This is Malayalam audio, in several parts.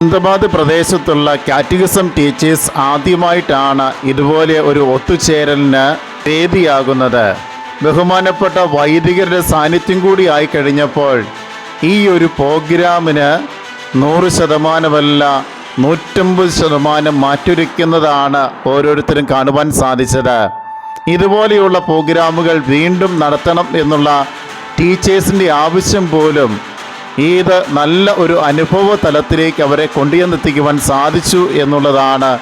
അഹമ്മദാബാദ് പ്രദേശത്തുള്ള കാറ്റഗിസം ടീച്ചേഴ്സ് ആദ്യമായിട്ടാണ് ഇതുപോലെ ഒരു ഒത്തുചേരലിന് വേദിയാകുന്നത്. ബഹുമാനപ്പെട്ട വൈദികരുടെ സാന്നിധ്യം കൂടി ആയി കഴിഞ്ഞപ്പോൾ ഈ ഒരു പ്രോഗ്രാമിന് നൂറ് ശതമാനമല്ല നൂറ്റമ്പത് ശതമാനം മാറ്റൊരുക്കുന്നതാണ് ഓരോരുത്തരും കാണുവാൻ സാധിച്ചത്. ഇതുപോലെയുള്ള പ്രോഗ്രാമുകൾ വീണ്ടും നടത്തണം എന്നുള്ള ടീച്ചേഴ്സിന്റെ ആവശ്യം പോലും ഇത് നല്ല ഒരു അനുഭവ തലത്തിലേക്ക് അവരെ കൊണ്ടുചെന്നെത്തിക്കുവാൻ സാധിച്ചു എന്നുള്ളതാണ്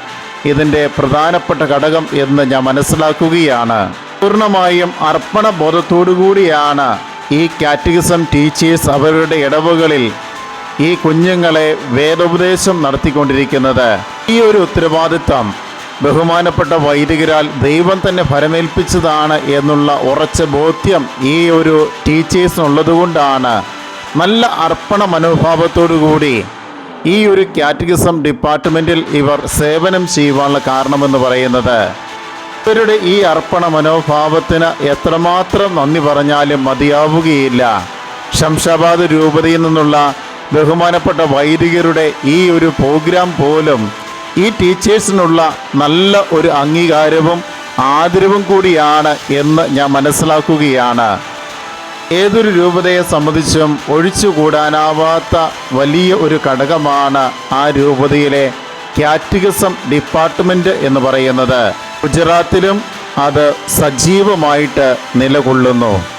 ഇതിന്റെ പ്രധാനപ്പെട്ട ഘടകം എന്ന് ഞാൻ മനസ്സിലാക്കുകയാണ്. പൂർണമായും അർപ്പണ ബോധത്തോടുകൂടിയാണ് ഈ കാറ്റഗിസം ടീച്ചേഴ്സ് അവരുടെ ഇടവുകളിൽ ഈ കുഞ്ഞുങ്ങളെ വേദോപദേശം നടത്തിക്കൊണ്ടിരിക്കുന്നത്. ഈ ഒരു ഉത്തരവാദിത്തം ബഹുമാനപ്പെട്ട വൈദികരാൽ ദൈവം തന്നെ ഫലമേൽപ്പിച്ചതാണ് എന്നുള്ള ഉറച്ച ബോധ്യം ഈ ഒരു ടീച്ചേഴ്സിനുള്ളതുകൊണ്ടാണ്. നല്ല അർപ്പണ മനോഭാവത്തോടുകൂടി ഈ ഒരു കാറ്റഗിസം ഡിപ്പാർട്ട്മെന്റിൽ ഇവർ സേവനം ചെയ്യുവാനുള്ള കാരണമെന്ന് പറയുന്നത് ഇവരുടെ ഈ അർപ്പണ മനോഭാവത്തിന് എത്രമാത്രം നന്ദി പറഞ്ഞാലും മതിയാവുകയില്ല. ശംഷാബാദ് രൂപതയിൽ നിന്നുള്ള ബഹുമാനപ്പെട്ട വൈദികരുടെ ഈ ഒരു പ്രോഗ്രാം പോലും ഈ ടീച്ചേഴ്സിനുള്ള നല്ല ഒരു അംഗീകാരവും ആദരവും കൂടിയാണ് എന്ന് ഞാൻ മനസ്സിലാക്കുകയാണ്. ഏതൊരു രൂപതയെ സംബന്ധിച്ചും ഒഴിച്ചുകൂടാനാവാത്ത വലിയ ഒരു ഘടകമാണ് ആ രൂപതയിലെ കാറ്റഗിസം ഡിപ്പാർട്ട്മെന്റ് എന്ന് പറയുന്നത്. ഗുജറാത്തിലും അത് സജീവമായിട്ട് നിലകൊള്ളുന്നു.